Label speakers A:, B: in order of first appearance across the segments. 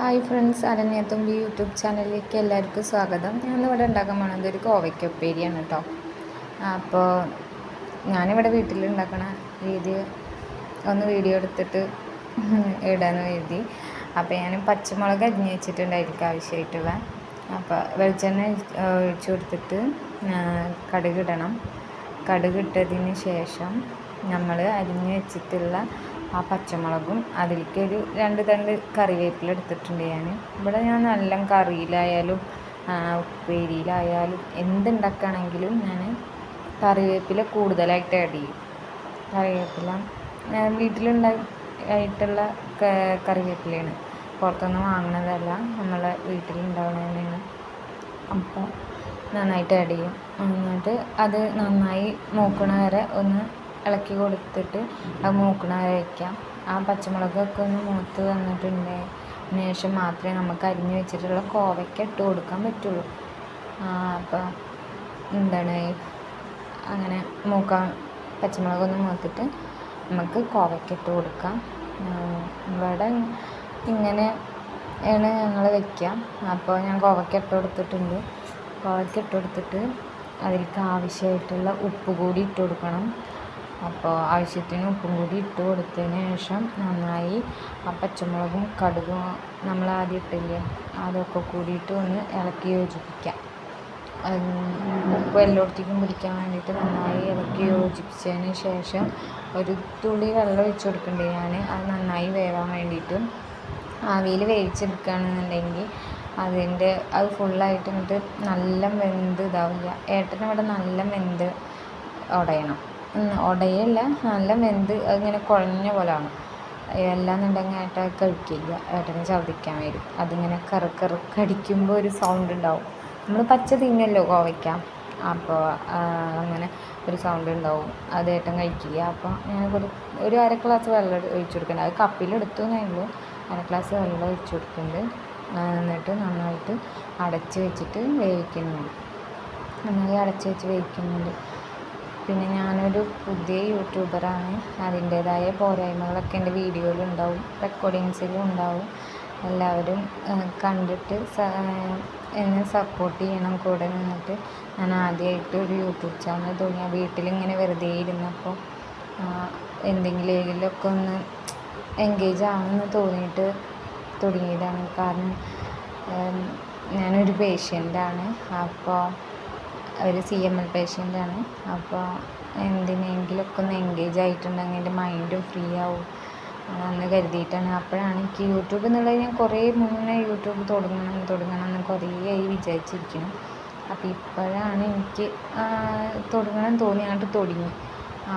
A: Hi friends അരണ്യത്തുമ്പി YouTube ചാനലിലേക്ക് എല്ലാവർക്കും സ്വാഗതം. ഞാൻ ഇവിടെ ഉണ്ടാക്കാൻ പോണത് ഒരു കോവയ്ക്ക ഉപ്പേരിയാണ് കേട്ടോ അപ്പോൾ ഞാനിവിടെ വീട്ടിൽ ഉണ്ടാക്കണ രീതി ഒന്ന് വീഡിയോ എടുത്തിട്ട് ഇടാന്ന് കരുതി. അപ്പോൾ ഞാൻ പച്ചമുളക് അരിഞ്ഞ് വെച്ചിട്ടുണ്ടായിരിക്കും ആവശ്യമായിട്ടുള്ള. അപ്പോൾ വെളിച്ചെണ്ണ ഒഴിച്ചു കൊടുത്തിട്ട് കടുകിടണം കടുകിട്ടതിന് ശേഷം നമ്മൾ അരിഞ്ഞ് വെച്ചിട്ടുള്ള ആ പച്ചമുളകും അതിലേക്ക് ഒരു രണ്ട് തണ്ട് കറിവേപ്പില എടുത്തിട്ടുണ്ട് ഞാൻ. ഇവിടെ ഞാൻ നല്ല കറിയിലായാലും ഉപ്പേരിയിലായാലും എന്തുണ്ടാക്കുകയാണെങ്കിലും ഞാൻ കറിവേപ്പില കൂടുതലായിട്ട് ആഡ് ചെയ്യും. കറിവേപ്പില വീട്ടിലുണ്ടായിട്ടുള്ള കറിവേപ്പിലയാണ്. പുറത്തുനിന്ന് വാങ്ങുന്നതല്ല നമ്മളെ വീട്ടിലുണ്ടാവുന്നത് അപ്പോൾ നന്നായിട്ട് ആഡ് ചെയ്യും. എന്നിട്ട് അത് നന്നായി മൂക്കണ വരെ ഒന്ന് ഇളക്കി കൊടുത്തിട്ട് അത് മൂക്കണ വയ്ക്കാം ആ പച്ചമുളകൊക്കെ ഒന്ന് മൂത്ത് വന്നിട്ടുണ്ടെങ്കിൽ ശേഷം മാത്രമേ നമുക്ക് അരിഞ്ഞു വെച്ചിട്ടുള്ള കോവയ്ക്ക ഇട്ട് കൊടുക്കാൻ പറ്റുള്ളൂ. അപ്പോൾ എന്താണ്? അങ്ങനെ മൂക്കാൻ പച്ചമുളകൊന്ന് മൂത്തിട്ട് നമുക്ക് കോവയ്ക്ക ഇട്ട് കൊടുക്കാം. ഇവിടെ ഇങ്ങനെ ആണ് ഞങ്ങൾ വെക്കുക അപ്പോൾ ഞാൻ കോവയ്ക്ക ഇട്ട് കൊടുത്തിട്ടുണ്ട്. കോവയ്ക്ക ഇട്ട് കൊടുത്തിട്ട് അതിലേക്ക് ആവശ്യമായിട്ടുള്ള ഉപ്പ് കൂടി ഇട്ട് കൊടുക്കണം. അപ്പോൾ ആവശ്യത്തിന് ഉപ്പും കൂടി ഇട്ട് കൊടുത്തതിന് ശേഷം നന്നായി ആ പച്ചമുളകും കടുകും നമ്മൾ ആദ്യം ഇട്ടില്ലേ അതൊക്കെ കൂടിയിട്ട് ഒന്ന് ഇളക്കി യോജിപ്പിക്കാം. ഉപ്പ് എല്ലായിടത്തേക്കും പിടിക്കാൻ വേണ്ടിയിട്ട് നന്നായി ഇളക്കി യോജിപ്പിച്ചതിന് ശേഷം ഒരു തുള്ളി വെള്ളം ഒഴിച്ച് കൊടുക്കണ്ടേ ഞാൻ അത് നന്നായി വേവാൻ വേണ്ടിയിട്ട്. ആവിയിൽ വേവിച്ചെടുക്കുകയാണെന്നുണ്ടെങ്കിൽ അതിന്റെ അത് ഫുള്ളായിട്ട് എന്നിട്ട് നല്ല വെന്ത് ഇതാവില്ല. ഏട്ടനിവിടെ നല്ല വെന്ത് ഉടയണം. ഉടയല്ല നല്ല വെന്ത് അതിങ്ങനെ കുഴഞ്ഞ പോലെയാണ് അല്ലാന്നുണ്ടെങ്കിൽ ഏട്ടൻ കഴിക്കില്ല. ഏട്ടന് ഛർദ്ദിക്കാൻ വരും. അതിങ്ങനെ കറ കടിക്കുമ്പോൾ ഒരു സൗണ്ട് ഉണ്ടാവും നമ്മൾ പച്ച തിന്നല്ലോ കോവയ്ക്ക. അപ്പോൾ അങ്ങനെ ഒരു സൗണ്ട് ഉണ്ടാവും അത് ഏട്ടൻ കഴിക്കില്ല. അപ്പോൾ ഞാൻ ഒരു അര ഗ്ലാസ് വെള്ളം ഒഴിച്ചു കൊടുക്കുന്നുണ്ട് അത് കപ്പിലെടുത്തു എന്നേ ഉള്ളൂ. അര ഗ്ലാസ് വെള്ളം ഒഴിച്ചു കൊടുക്കുന്നുണ്ട് എന്നിട്ട് നന്നായിട്ട് അടച്ച് വെച്ചിട്ട് വേവിക്കുന്നുണ്ട് നന്നായി അടച്ച് വെച്ച് വേവിക്കുന്നുണ്ട് പിന്നെ ഞാനൊരു പുതിയ യൂട്യൂബറാണ്. അതിന്റേതായ പോരായ്മകളൊക്കെ എന്റെ വീഡിയോയിലുണ്ടാവും റെക്കോർഡിങ്സിലും ഉണ്ടാവും. എല്ലാവരും കണ്ടിട്ട് എന്നെ സപ്പോർട്ട് ചെയ്യണം കൂടെ നിന്നിട്ട് ഞാൻ ആദ്യമായിട്ട് ഒരു യൂട്യൂബ് ചാനൽ തുടങ്ങിയ വീട്ടിലിങ്ങനെ വെറുതെ ഇരുന്നപ്പോൾ എന്തെങ്കിലും എന്തെങ്കിലുമൊക്കെ ഒന്ന് എൻഗേജ് ആണെന്ന് തോന്നിയിട്ട് തുടങ്ങിയതാണ്. കാരണം ഞാനൊരു പേഷ്യന്റാണ് അപ്പോൾ ഒരു സി എം എൽ പേഷ്യന്റാണ്. അപ്പോൾ എന്തിനെങ്കിലുമൊക്കെ ഒന്ന് എൻഗേജ് ആയിട്ടുണ്ടെങ്കിൽ എന്റെ മൈൻഡും ഫ്രീ ആവും എന്ന് കരുതിയിട്ടാണ്. അപ്പോഴാണ് എനിക്ക് യൂട്യൂബ് എന്നുള്ളത് ഞാൻ കുറേ മുന്നേ യൂട്യൂബ് തുടങ്ങണം തുടങ്ങണം എന്ന് കുറേ ആയി വിചാരിച്ചിരിക്കുന്നു. അപ്പോൾ ഇപ്പോഴാണ് എനിക്ക് തുടങ്ങണം തോന്നി അങ്ങോട്ട് തുടങ്ങി.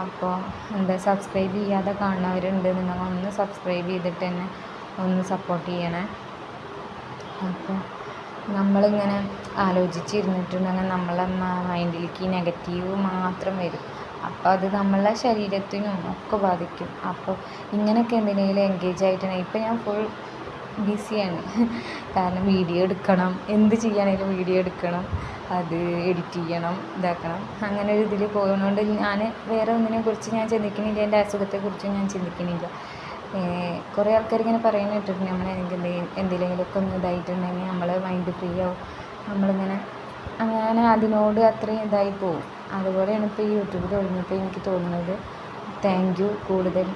A: അപ്പോൾ എന്താ സബ്സ്ക്രൈബ് ചെയ്യാതെ കാണുന്നവരുണ്ട് നിങ്ങൾ ഒന്ന് സബ്സ്ക്രൈബ് ചെയ്തിട്ട് തന്നെ ഒന്ന് സപ്പോർട്ട് ചെയ്യണേ. അപ്പോൾ നമ്മളിങ്ങനെ ആലോചിച്ചിരുന്നിട്ടുണ്ടെങ്കിൽ നമ്മളെ മൈൻഡിലേക്ക് നെഗറ്റീവ് മാത്രം വരും. അപ്പോൾ അത് നമ്മളെ ശരീരത്തിനും ഒക്കെ ബാധിക്കും. അപ്പോൾ ഇങ്ങനെയൊക്കെ എന്തിനേലും എൻഗേജ് ആയിട്ടുണ്ടെങ്കിൽ ഇപ്പം ഞാൻ ഫുൾ ബിസിയാണ് കാരണം വീഡിയോ എടുക്കണം. എന്ത് ചെയ്യാനായാലും വീഡിയോ എടുക്കണം. അത് എഡിറ്റ് ചെയ്യണം ഇതാക്കണം. അങ്ങനെ ഒരു ഇതിൽ പോകുന്നതുകൊണ്ട് ഞാൻ വേറെ ഒന്നിനെ കുറിച്ച് ഞാൻ ചിന്തിക്കുന്നില്ല എന്റെ അസുഖത്തെക്കുറിച്ചും ഞാൻ ചിന്തിക്കുന്നില്ല കുറേ ആൾക്കാർ ഇങ്ങനെ പറയുന്നത് കേട്ടിട്ടുണ്ട് നമ്മൾ എന്തിലെങ്കിലുമൊക്കെ ഒന്ന് ഇതായിട്ടുണ്ടെങ്കിൽ നമ്മൾ മൈൻഡ് ഫ്രീ ആവും. നമ്മളിങ്ങനെ അങ്ങനെ അതിനോട് അത്രയും ഇതായി പോവും. അതുപോലെയാണ് ഇപ്പോൾ ഈ യൂട്യൂബ് തുടങ്ങിയപ്പോൾ എനിക്ക് തോന്നുന്നത്. താങ്ക് യു കൂടുതൽ.